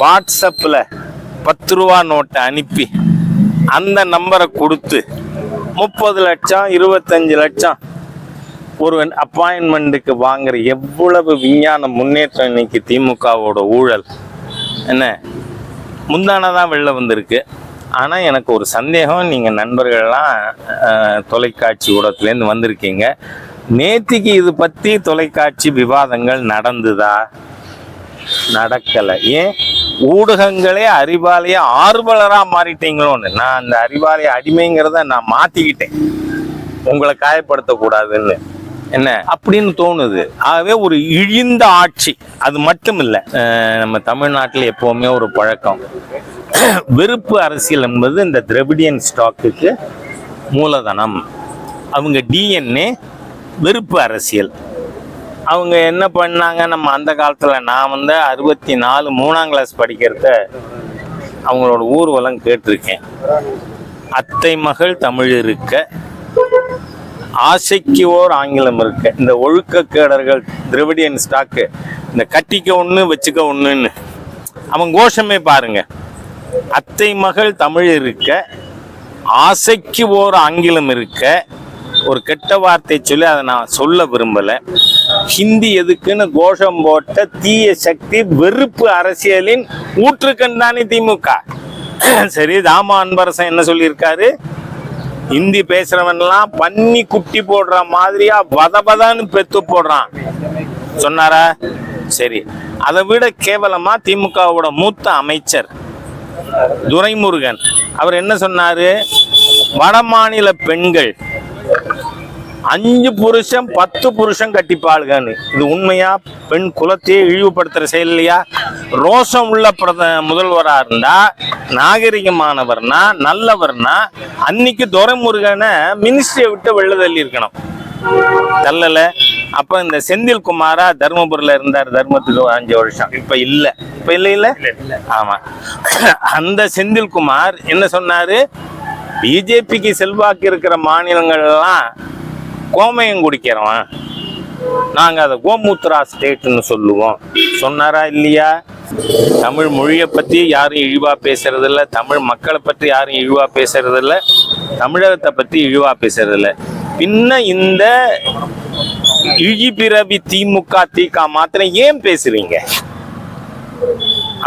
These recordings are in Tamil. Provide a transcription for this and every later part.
வாட்ஸ்அப்பில் பத்து ரூபா நோட்டை அனுப்பி அந்த நம்பரை கொடுத்து முப்பது லட்சம் இருபத்தஞ்சு லட்சம் ஒரு அப்பாயின்மெண்ட்டுக்கு வாங்குற எவ்வளவு விஞ்ஞான முன்னேற்றம் இன்னைக்கு திமுகவோட ஊழல். என்ன? முந்தானதான் வெளில வந்திருக்கு. ஆனால் எனக்கு ஒரு சந்தேகம். நீங்கள் நண்பர்கள்லாம் தொலைக்காட்சி ஊடகத்துலேருந்து வந்திருக்கீங்க. நேத்திக்கு இது பற்றி தொலைக்காட்சி விவாதங்கள் நடந்துதா? நடக்கலை. ஏன்? ஊடகங்களே அறிவாலய ஆர்வலராக மாறிட்டீங்களோன்னு நான் அந்த அறிவாலய அடிமைங்கிறத நான் மாற்றிக்கிட்டேன் உங்களை காயப்படுத்தக்கூடாதுன்னு. என்ன? அப்படின்னு தோணுது. ஆகவே ஒரு இழிந்த ஆட்சி. அது மட்டும் இல்லை நம்ம தமிழ்நாட்டில் எப்போவுமே ஒரு பழக்கம். வெறுப்பு அரசியல் என்பது இந்த திரவிடியன் ஸ்டாக்குக்கு மூலதனம். அவங்க டிஎன்ஏ வெறுப்பு அரசியல். அவங்க என்ன பண்ணாங்க? நம்ம அந்த காலத்தில் நான் வந்து அறுபத்தி நாலு மூணாம் கிளாஸ் படிக்கிறத அவங்களோட ஊர்வலம் கேட்டிருக்கேன். அத்தை மகள் தமிழ் இருக்க ஆசைக்கு ஓர் ஆங்கிலம் இருக்க இந்த ஒழுக்கக்கேடர்கள் திரவிடியன் ஸ்டாக்கு இந்த கட்டிக்க ஒன்று வச்சுக்க ஒன்றுன்னு அவன் கோஷமே பாருங்க. அத்தை மகள் தமிழ் இருக்க ஆசைக்கு ஓர் ஆங்கிலம் இருக்க ஒரு கெட்ட வார்த்தை சொல்லி அதை நான் சொல்ல விரும்பலை. ஹிந்தி எதுக்குன்னு கோஷம் போட்ட தீய சக்தி வெறுப்பு அரசியலின் ஊற்றுக்கண் தானே திமுக. சரி தாமா அன்பரசன் என்ன சொல்லியிருக்காரு? ஹிந்தி பேசுறவன்லாம் பன்னி குட்டி போடுற மாதிரியா வதபதன்னு பெத்து போடுறான். சொன்னாரா? சரி அதை விட கேவலமா திமுகவோட மூத்த அமைச்சர் துரைமுருகன். அவர் என்ன சொன்னாரு? வட மாநில பெண்கள் அஞ்சு புருஷன் பத்து புருஷன் கட்டிப்பாளுகன்னு. இது உண்மையா? பெண் குலத்தையே இழிவுபடுத்துற செயல் இல்லையா? ரோஷம் உள்ள பிரத முதல்வரா இருந்தா நாகரிகமானவர்னா நல்லவர்னா அன்னைக்கு துரைமுருகனை மினிஸ்ட்ரியை விட்டு வெளில தள்ளி இருக்கணும். தள்ளல. அப்ப இந்த செந்தில் குமாரா தர்மபுரியில இருந்தார் தர்மத்துக்கு ஒரு அஞ்சு வருஷம். இப்ப இல்ல. இப்ப இல்ல இல்ல. ஆமா. அந்த செந்தில் குமார் என்ன சொன்னாரு? பிஜேபிக்கு செல்வாக்கு இருக்கிற மாநிலங்கள்லாம் கோமயம் குடிக்கிறவன். நாங்க அதை கோமூத்ரா ஸ்டேட்னு சொல்லுவோம். சொன்னாரா இல்லையா? தமிழ் மொழியை பத்தி யாரும் இழிவா பேசுறது இல்லை தமிழ் மக்களை பற்றி யாரும் இழிவா பேசுறது இல்லை தமிழகத்தை பத்தி இழிவா பேசுறதில்ல. பின்ன இந்த இழிபிறவி திமுக திக மாத்திரம் ஏன் பேசுறீங்க?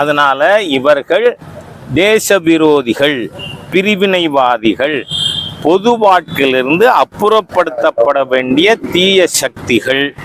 அதனால இவர்கள் தேச விரோதிகள் பிரிவினைவாதிகள் பொது வாழ்க்கையிலிருந்து அப்புறப்படுத்தப்பட வேண்டிய தீய சக்திகள்.